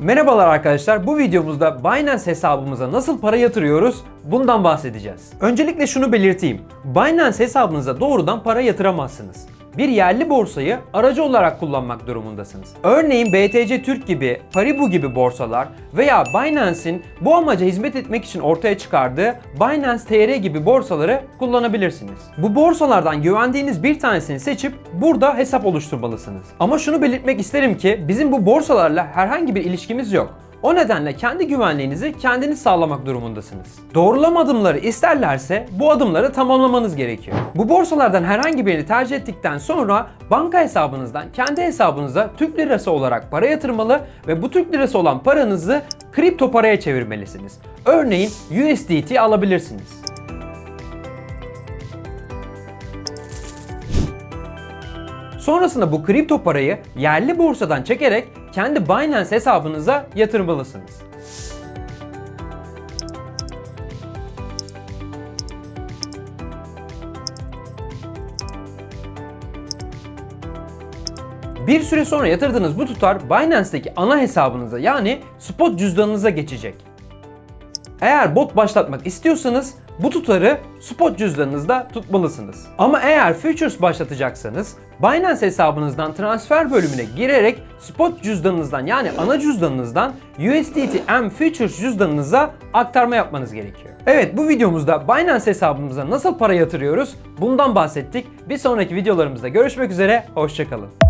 Merhabalar arkadaşlar. Bu videomuzda Binance hesabımıza nasıl para yatırıyoruz? Bundan bahsedeceğiz. Öncelikle şunu belirteyim. Binance hesabınıza doğrudan para yatıramazsınız. Bir yerli borsayı aracı olarak kullanmak durumundasınız. Örneğin BTC Türk gibi, Paribu gibi borsalar veya Binance'in bu amaca hizmet etmek için ortaya çıkardığı Binance TR gibi borsaları kullanabilirsiniz. Bu borsalardan güvendiğiniz bir tanesini seçip burada hesap oluşturmalısınız. Ama şunu belirtmek isterim ki bizim bu borsalarla herhangi bir ilişkimiz yok. O nedenle kendi güvenliğinizi kendiniz sağlamak durumundasınız. Doğrulama adımları isterlerse bu adımları tamamlamanız gerekiyor. Bu borsalardan herhangi birini tercih ettikten sonra banka hesabınızdan kendi hesabınıza Türk lirası olarak para yatırmalı ve bu Türk lirası olan paranızı kripto paraya çevirmelisiniz. Örneğin USDT alabilirsiniz. Sonrasında bu kripto parayı yerli borsadan çekerek kendi Binance hesabınıza yatırmalısınız. Bir süre sonra yatırdığınız bu tutar Binance'daki ana hesabınıza yani spot cüzdanınıza geçecek. Eğer bot başlatmak istiyorsanız bu tutarı spot cüzdanınızda tutmalısınız. Ama eğer futures başlatacaksanız Binance hesabınızdan transfer bölümüne girerek spot cüzdanınızdan yani ana cüzdanınızdan USDT M futures cüzdanınıza aktarma yapmanız gerekiyor. Evet bu videomuzda Binance hesabımıza nasıl para yatırıyoruz bundan bahsettik. Bir sonraki videolarımızda görüşmek üzere, hoşçakalın.